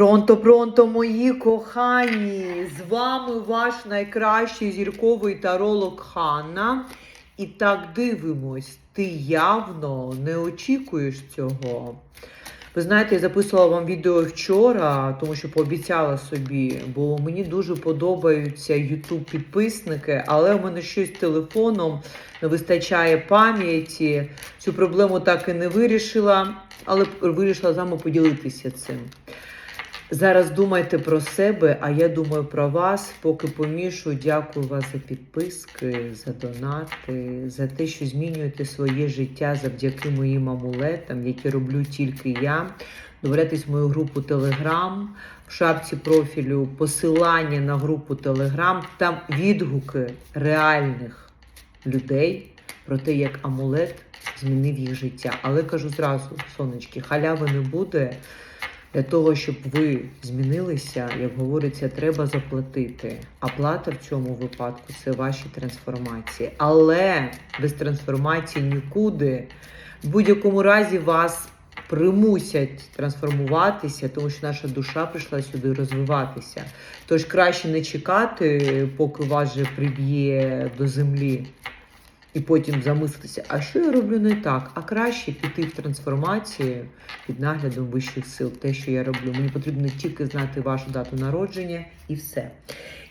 Пронто, пронто, мої кохані! З вами ваш найкращий зірковий таролог Ханна. І так дивимось, ти явно не очікуєш цього. Ви знаєте, я записувала вам відео вчора, тому що пообіцяла собі, бо мені дуже подобаються YouTube підписники, але у мене щось з телефоном не вистачає пам'яті. Цю проблему так і не вирішила, але вирішила з вами поділитися цим. Зараз думайте про себе, а я думаю про вас. Поки помішу, дякую вас за підписки, за донати, за те, що змінюєте своє життя завдяки моїм амулетам, які роблю тільки я. Добавляйтесь в мою групу Telegram, в шапці профілю посилання на групу Telegram. Там відгуки реальних людей про те, як амулет змінив їх життя. Але кажу зразу, сонечки, халяви не буде. Для того, щоб ви змінилися, як говориться, треба заплатити. А плата в цьому випадку це ваші трансформації. Але без трансформації нікуди. В будь-якому разі вас примусять трансформуватися, тому що наша душа прийшла сюди розвиватися. Тож краще не чекати, поки вас же приб'є до землі. І потім замислитися, а що я роблю не так? А краще піти в трансформацію під наглядом вищих сил. Те, що я роблю. Мені потрібно тільки знати вашу дату народження і все.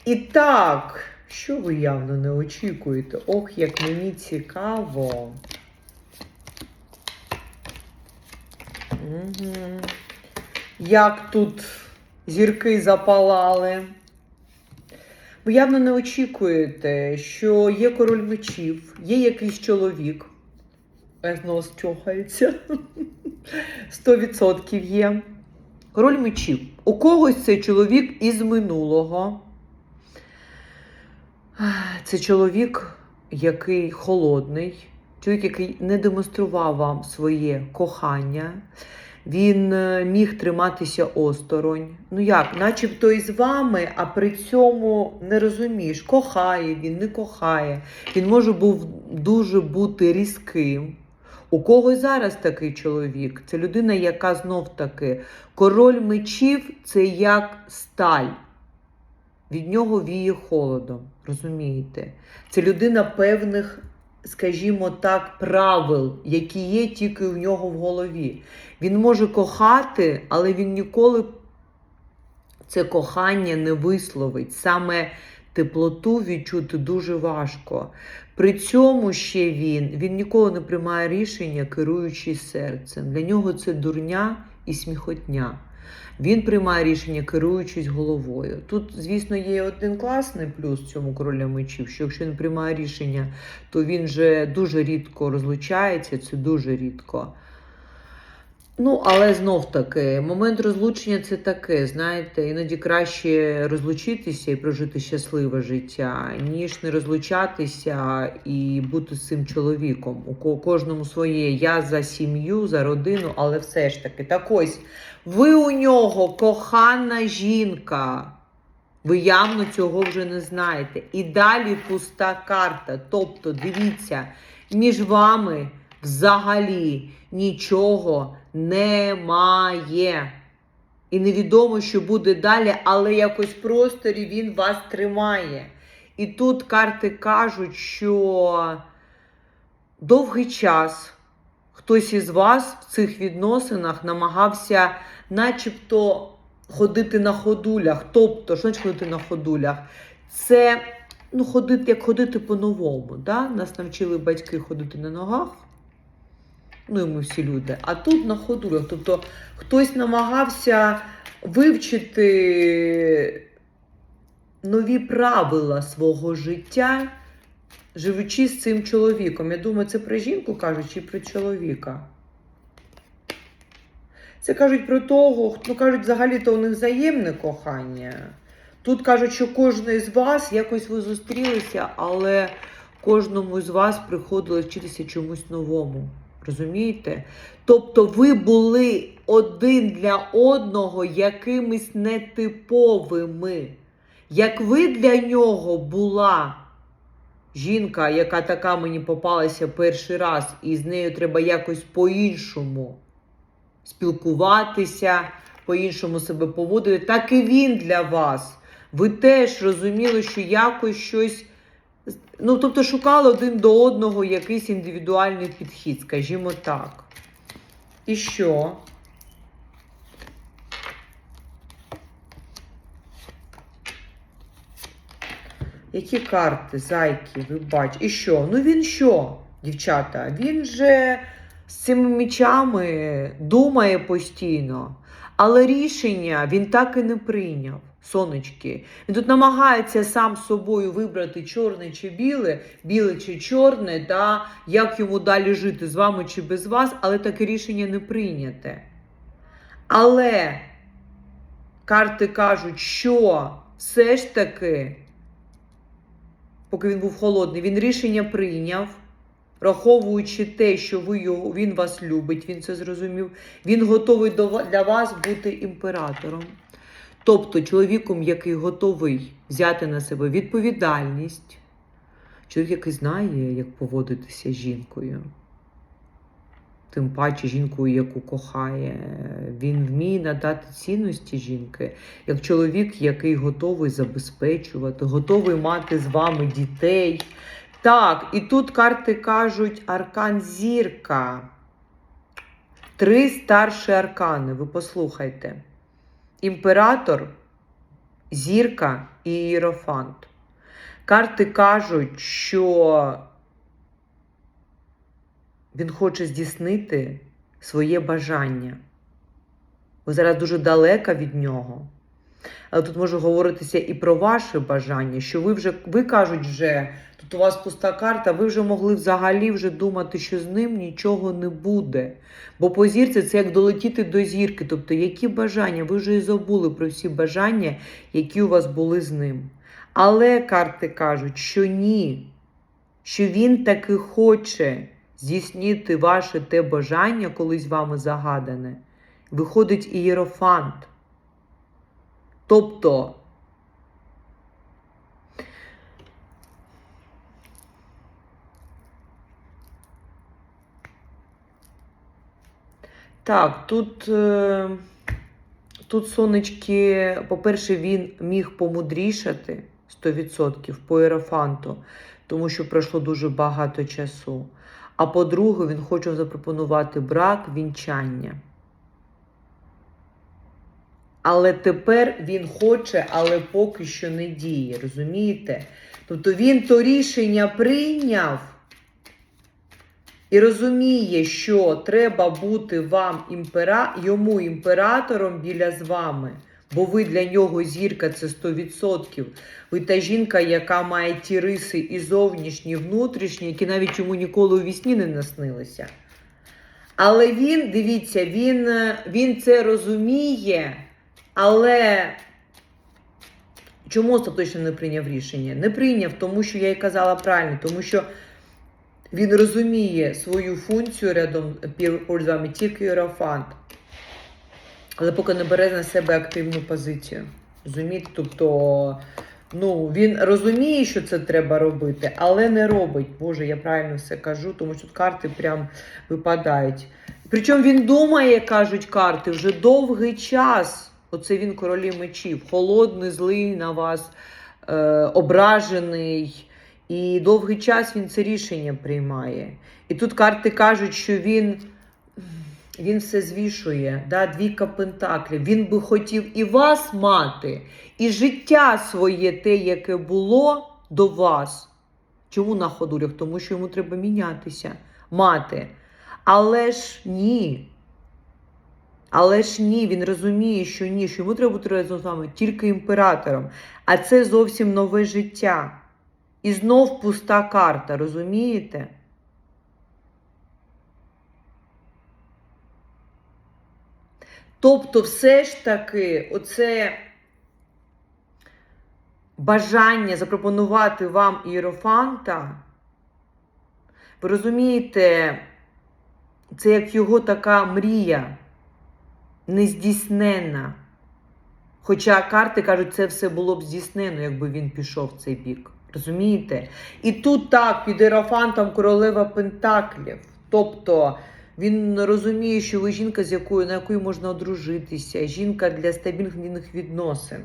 І так, що ви явно не очікуєте? Ох, як мені цікаво. Угу. Як тут зірки запалали. Ви явно не очікуєте, що є король мечів, є якийсь чоловік. Нос чохається. 100% є. Король мечів. У когось це чоловік із минулого. Це чоловік, який холодний, чоловік, який не демонстрував вам своє кохання. Він е, міг триматися осторонь. Ну як, начебто і з вами, а при цьому не розумієш, кохає він, не кохає. Він може був дуже бути різким. У кого зараз такий чоловік? Це людина, яка знов таки король мечів це як сталь. Від нього віє холодом. Розумієте? Це людина певних, скажімо так, правил, які є тільки в нього в голові. Він може кохати, але він ніколи це кохання не висловить. Саме теплоту відчути дуже важко. При цьому ще він, він ніколи не приймає рішення, керуючись серцем. Для нього це дурня і сміхотня. Він приймає рішення, керуючись головою. Тут, звісно, є один класний плюс цьому короля мечів, що якщо він приймає рішення, то він же дуже рідко розлучається, це дуже рідко. Ну, але знов таки, момент розлучення це таке, знаєте, іноді краще розлучитися і прожити щасливе життя, ніж не розлучатися і бути з цим чоловіком. У кожному своє. Я за сім'ю, за родину, але все ж таки. Так ось, ви у нього кохана жінка. Ви явно цього вже не знаєте. І далі пуста карта. Тобто, дивіться, між вами взагалі нічого немає. І невідомо, що буде далі, але якось в просторі він вас тримає. І тут карти кажуть, що довгий час хтось із вас в цих відносинах намагався, начебто, ходити на ходулях. Тобто, що значить ходити на ходулях? Це ну, ходити, як ходити по-новому. Да? Нас навчили батьки ходити на ногах. Ну, і ми всі люди. А тут на ходулях. Тобто хтось намагався вивчити нові правила свого життя, живучи з цим чоловіком. Я думаю, це про жінку кажуть чи про чоловіка. Це кажуть про того, хто ну, кажуть, взагалі-то у них взаємне кохання. Тут кажуть, що кожен із вас якось ви зустрілися, але кожному з вас приходилось вчитися чомусь новому. Розумієте? Тобто ви були один для одного якимись нетиповими. Як ви для нього була жінка, яка така мені попалася перший раз, і з нею треба якось по-іншому спілкуватися, по-іншому себе поводили, так і він для вас. Ви теж розуміли, що якось щось. Ну, тобто шукали один до одного якийсь індивідуальний підхід, скажімо так. І що? Які карти, зайки, ви бачите? І що? Ну він що, дівчата? Він же з цими мечами думає постійно, але рішення він так і не прийняв. Сонечки. Він тут намагається сам собою вибрати чорне чи біле, біле чи чорне, та як йому далі жити з вами чи без вас, але таке рішення не прийняте. Але карти кажуть, що все ж таки поки він був холодний, він рішення прийняв, враховуючи те, що ви його, він вас любить, він це зрозумів. Він готовий для вас бути імператором. Тобто чоловіком, який готовий взяти на себе відповідальність, чоловік, який знає, як поводитися з жінкою. Тим паче жінкою, яку кохає, він вміє надати цінності жінки, як чоловік, який готовий забезпечувати, готовий мати з вами дітей. Так, і тут карти кажуть аркан зірка. Три старші аркани. Ви послухайте: імператор, зірка і ієрофант. Карти кажуть, що він хоче здійснити своє бажання. Ви зараз дуже далека від нього. Але тут може говоритися і про ваше бажання, що ви вже, ви кажуть, вже тут у вас пуста карта, ви вже могли взагалі вже думати, що з ним нічого не буде. Бо по зірці це як долетіти до зірки. Тобто, які бажання? Ви вже і забули про всі бажання, які у вас були з ним. Але карти кажуть, що ні, що він таки хоче здійснити ваше те бажання, колись вами загадане. Виходить ієрофант. Тобто, так, тут, е, тут сонечки, по-перше, він міг помудрішати 100% по іерофанту, тому що пройшло дуже багато часу. А по-друге, він хоче запропонувати брак, вінчання. Але тепер він хоче, але поки що не діє, розумієте? Тобто він то рішення прийняв і розуміє, що треба бути вам імпера... йому імператором біля з вами. Бо ви для нього зірка це 100%. Ви та жінка, яка має ті риси і зовнішні, і внутрішні, які навіть йому ніколи у вісні не наснилися. Але він, дивіться, він, е, він це розуміє, але чому остаточно не прийняв рішення? Не прийняв, тому що я й казала правильно, тому що він розуміє свою функцію рядом вами тільки Єрофант. Але поки не бере на себе активну позицію. Розумієте? Тобто, ну, він розуміє, що це треба робити, але не робить. Боже, я правильно все кажу, тому що тут карти прям випадають. Причому він думає, кажуть карти, вже довгий час. Оце він королі мечів, холодний, злий на вас, е, ображений. І довгий час він це рішення приймає. І тут карти кажуть, що він, він все звішує, да, двійка пентаклів. Він би хотів і вас мати, і життя своє, те, яке було до вас. Чому на ходулях? Тому що йому треба мінятися, мати. Але ж ні. Але ж ні, він розуміє, що ні, що йому треба бути разом з вами тільки імператором. А це зовсім нове життя. І знов пуста карта, розумієте? Тобто, все ж таки, оце бажання запропонувати вам іерофанта, ви розумієте, це як його така мрія нездійсненна. Хоча карти кажуть, це все було б здійснено, якби він пішов в цей бік. Розумієте? І тут так, під Ерофантом королева Пентаклів. Тобто Він розуміє, що ви жінка, з якою на якою можна одружитися, жінка для стабільних відносин.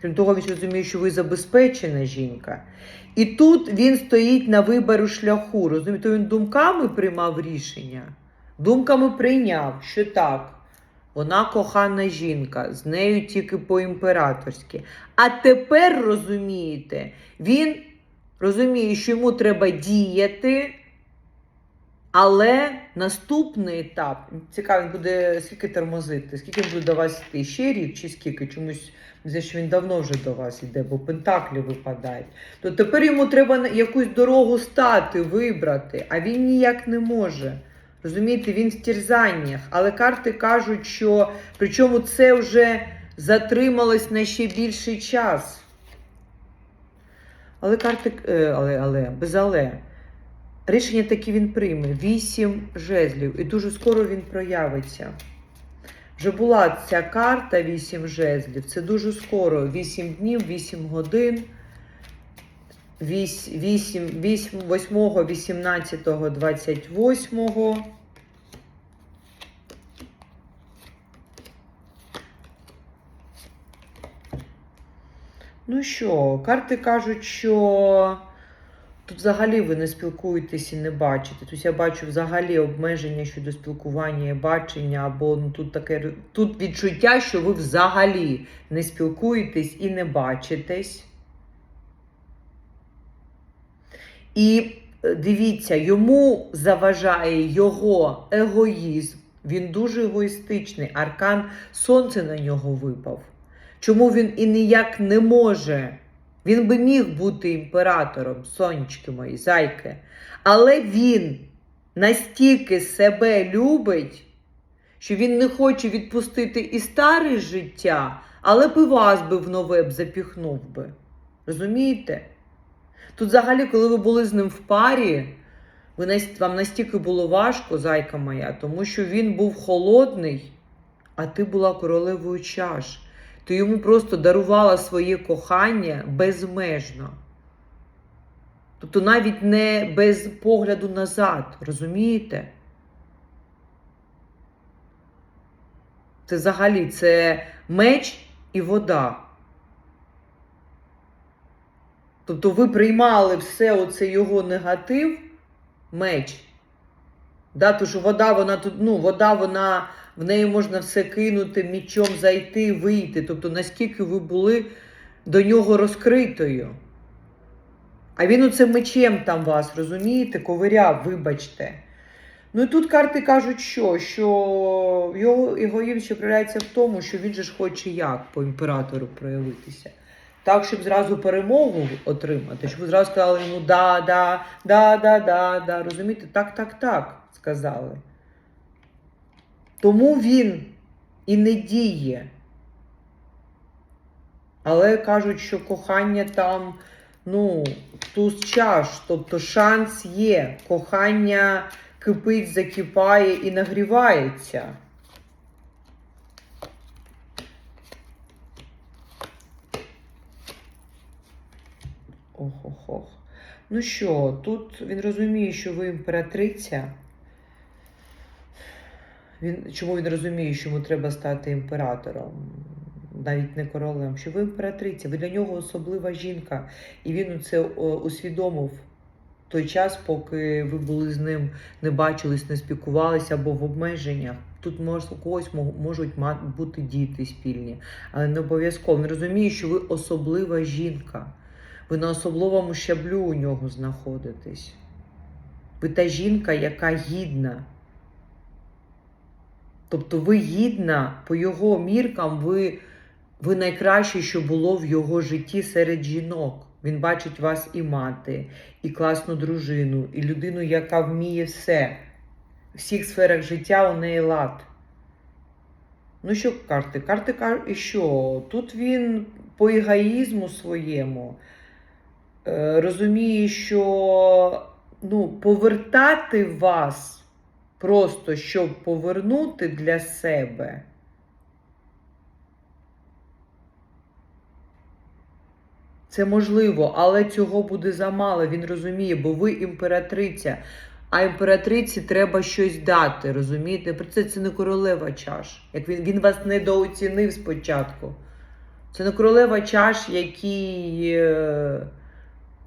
Крім того, він розуміє, що ви забезпечена жінка. І тут він стоїть на вибору шляху. Розумієте, він думками приймав рішення. Думками прийняв, що так, вона кохана жінка, з нею тільки по-імператорськи. А тепер розумієте, він розуміє, що йому треба діяти. Але наступний етап, цікаво, він буде скільки тормозити, скільки буде до вас йти? Ще рік чи скільки? Чомусь за що він давно вже до вас йде, бо пентаклі випадають. То тепер йому треба якусь дорогу стати, вибрати, а він ніяк не може. Розумієте, він в терзаннях. Але карти кажуть, що причому це вже затрималось на ще більший час. Але карти, е, але, але, без але. Рішення таки він прийме. Вісім жезлів. І дуже скоро він проявиться. Вже була ця карта 8 жезлів. Це дуже скоро. 8 днів, 8 годин. 8, 8, 8, 8 18, 28. Ну що, карти кажуть, що тут взагалі ви не спілкуєтесь і не бачите. Тобто я бачу взагалі обмеження щодо спілкування і бачення, або ну, тут таке тут відчуття, що ви взагалі не спілкуєтесь і не бачитесь. І е, дивіться, йому заважає його егоїзм. Він дуже егоїстичний. Аркан сонце на нього випав. Чому він і ніяк не може? Він би міг бути імператором, сонечки мої, зайки. Але він настільки себе любить, що він не хоче відпустити і старе життя, але б і вас би в нове б запіхнув би. Розумієте? Тут, взагалі, коли ви були з ним в парі, ви вам настільки було важко, зайка моя, тому що він був холодний, а ти була королевою чаш. Ти йому просто дарувала своє кохання безмежно. Тобто навіть не без погляду назад, розумієте? Це взагалі це меч і вода. Тобто ви приймали все оце його негатив, меч. Да, тому що вода, вона тут, ну, вода, вона, в неї можна все кинути, мічом зайти, вийти. Тобто, наскільки ви були до нього розкритою. А він оце мечем там вас, розумієте, ковиряв, вибачте. Ну і тут карти кажуть, що? Що його егоїзм ще проявляється в тому, що він же ж хоче як по імператору проявитися. Так, щоб зразу перемогу отримати, щоб зразу сказали йому да, да, да, да, да, да. Розумієте, так, так, так сказали. Тому він і не діє. Але кажуть, що кохання там, ну, туз чаш, тобто шанс є. Кохання кипить, закипає і нагрівається. Ох-ох-ох. Ну що, тут він розуміє, що ви імператриця. Він, чому він розуміє, що йому треба стати імператором, навіть не королем, що ви імператриця, ви для нього особлива жінка. І він це усвідомив той час, поки ви були з ним, не бачились, не спілкувалися або в обмеженнях. Тут мож, у когось можуть бути діти спільні, але не обов'язково. Він розуміє, що ви особлива жінка. Ви на особливому щаблю у нього знаходитесь. Ви та жінка, яка гідна. Тобто ви гідна, по його міркам, ви, ви найкраще, що було в його житті серед жінок. Він бачить вас і мати, і класну дружину, і людину, яка вміє все. В всіх сферах життя у неї лад. Ну, що карти? Карти кажуть, що? Тут він по егоїзму своєму розуміє, що ну, повертати вас просто щоб повернути для себе. Це можливо, але цього буде замало. Він розуміє, бо ви імператриця. а імператриці треба щось дати, розумієте? Про це це не королева чаш. Як він, він вас недооцінив спочатку. Це не королева чаш, який, е,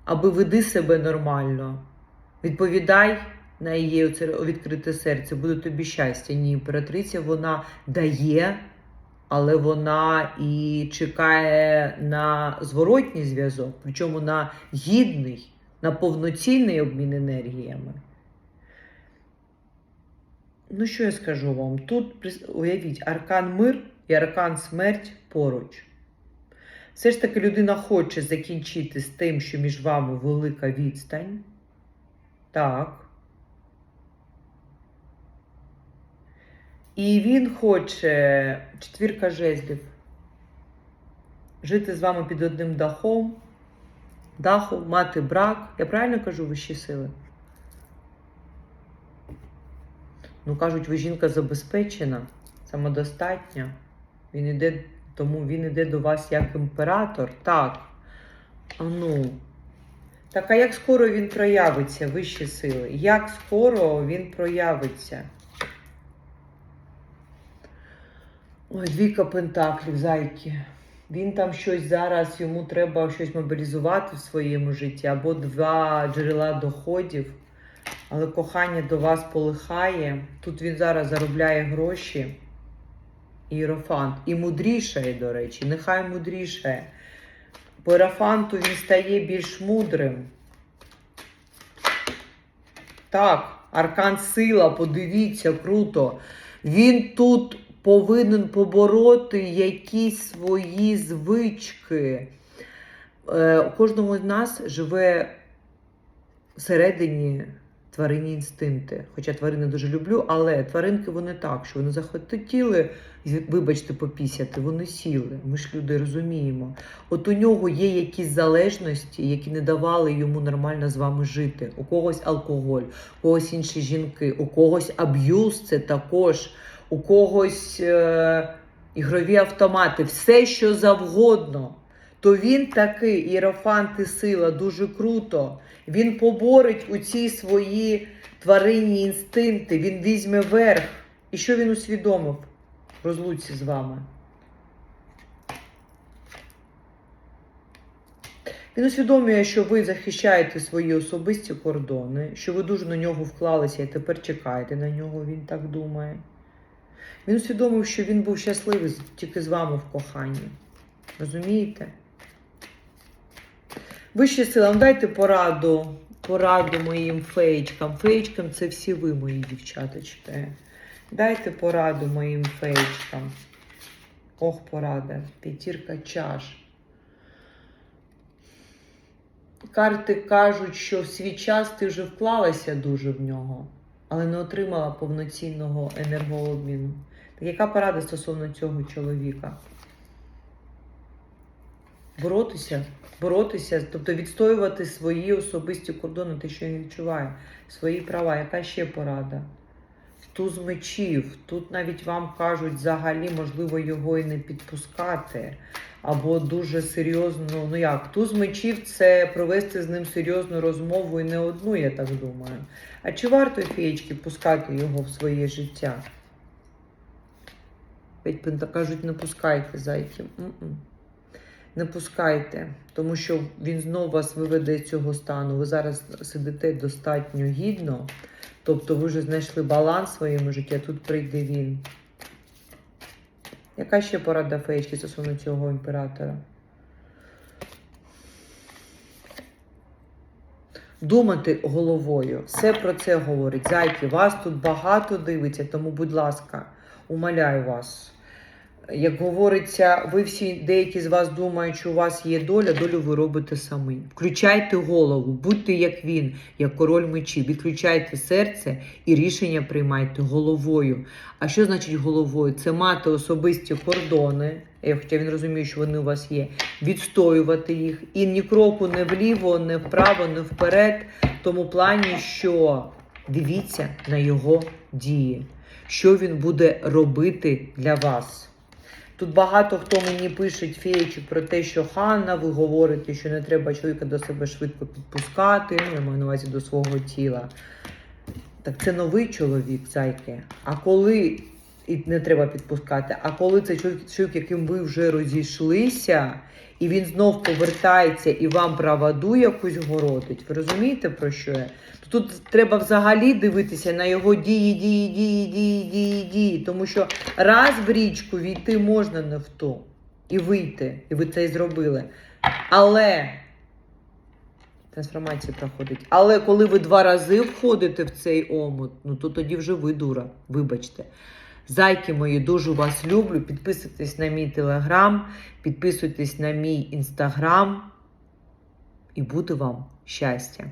аби веди себе нормально. Відповідай на її відкрите серце, буде тобі щастя. Ні, імператриця вона дає, але вона і чекає на зворотній зв'язок, причому на гідний, на повноцінний обмін енергіями. Ну, що я скажу вам? Тут уявіть, аркан мир і аркан смерть поруч. Все ж таки людина хоче закінчити з тим, що між вами велика відстань. Так. І він хоче четвірка жезлів. Жити з вами під одним дахом, дахом, мати брак. Я правильно кажу вищі сили? Ну, кажуть, ви жінка забезпечена, самодостатня. Він іде, тому він іде до вас як імператор. Так. А ну. Так, а як скоро він проявиться, вищі сили? Як скоро він проявиться? Ой, двійка пентаклів, зайки. Він там щось зараз, йому треба щось мобілізувати в своєму житті, або два джерела доходів. Але кохання до вас полихає. Тут він зараз заробляє гроші. Іерофант. І мудрішає, до речі, нехай мудрішає. По іерофанту він стає більш мудрим. Так, аркан сила, подивіться, круто. Він тут повинен побороти якісь свої звички. Е, у кожному з нас живе всередині тваринні інстинкти. Хоча тварини дуже люблю, але тваринки вони так, що вони захотіли, вибачте, попісяти, вони сіли. Ми ж люди розуміємо. От у нього є якісь залежності, які не давали йому нормально з вами жити. У когось алкоголь, у когось інші жінки, у когось аб'юз це також, у когось е- ігрові автомати, все що завгодно. То він такий іерофант і сила, дуже круто. Він поборить у ці свої тваринні інстинкти, він візьме верх. І що він усвідомив розлуці з вами? Він усвідомлює, що ви захищаєте свої особисті кордони, що ви дуже на нього вклалися і тепер чекаєте на нього, він так думає. Він усвідомив, що він був щасливий тільки з вами в коханні. Розумієте? Вищі сили, ну дайте пораду, пораду моїм феєчкам. Феєчкам це всі ви, мої дівчаточки. Дайте пораду моїм феєчкам. Ох, порада. П'ятірка чаш. Карти кажуть, що в свій час ти вже вклалася дуже в нього, але не отримала повноцінного енергообміну. Так яка порада стосовно цього чоловіка? Боротися, боротися, тобто відстоювати свої особисті кордони, те, що він відчуває, свої права. Яка ще порада? Туз мечів. Тут навіть вам кажуть, взагалі, можливо, його і не підпускати. Або дуже серйозно, ну як, туз мечів це провести з ним серйозну розмову і не одну, я так думаю. А чи варто феєчки пускати його в своє життя? Пента кажуть, не пускайте зайки. Не пускайте, тому що він знов вас виведе з цього стану. Ви зараз сидите достатньо гідно, тобто ви вже знайшли баланс в своєму житті, а тут прийде він. Яка ще порада феєчки стосовно цього імператора? Думати головою. Все про це говорить. Зайки, вас тут багато дивиться, тому, будь ласка, умоляю вас. Як говориться, ви всі деякі з вас думають, що у вас є доля, долю ви робите самі. Включайте голову, будьте як він, як король мечі. Відключайте серце і рішення приймайте головою. А що значить головою? Це мати особисті кордони. е, Хоча він розуміє, що вони у вас є, відстоювати їх і ні кроку не вліво, не вправо, не вперед. В тому плані, що дивіться на його дії, що він буде робити для вас. Тут багато хто мені пише феєчок про те, що Ханна, ви говорите, що не треба чоловіка до себе швидко підпускати, ну, я маю на увазі до свого тіла. Так це новий чоловік, зайки. А коли і не треба підпускати, а коли це чоловік, яким ви вже розійшлися, і він знов повертається і вам праводу якусь городить, ви розумієте про що я? То тут треба взагалі дивитися на його дії, дії, дії, дії, дії, дії. Тому що раз в річку війти можна не в ту і вийти, і ви це і зробили. Але трансформація проходить. Але коли ви два рази входите в цей омут, ну то тоді вже ви дура. Вибачте. Зайки мої, дуже вас люблю. Підписуйтесь на мій телеграм, підписуйтесь на мій інстаграм. І буде вам щастя!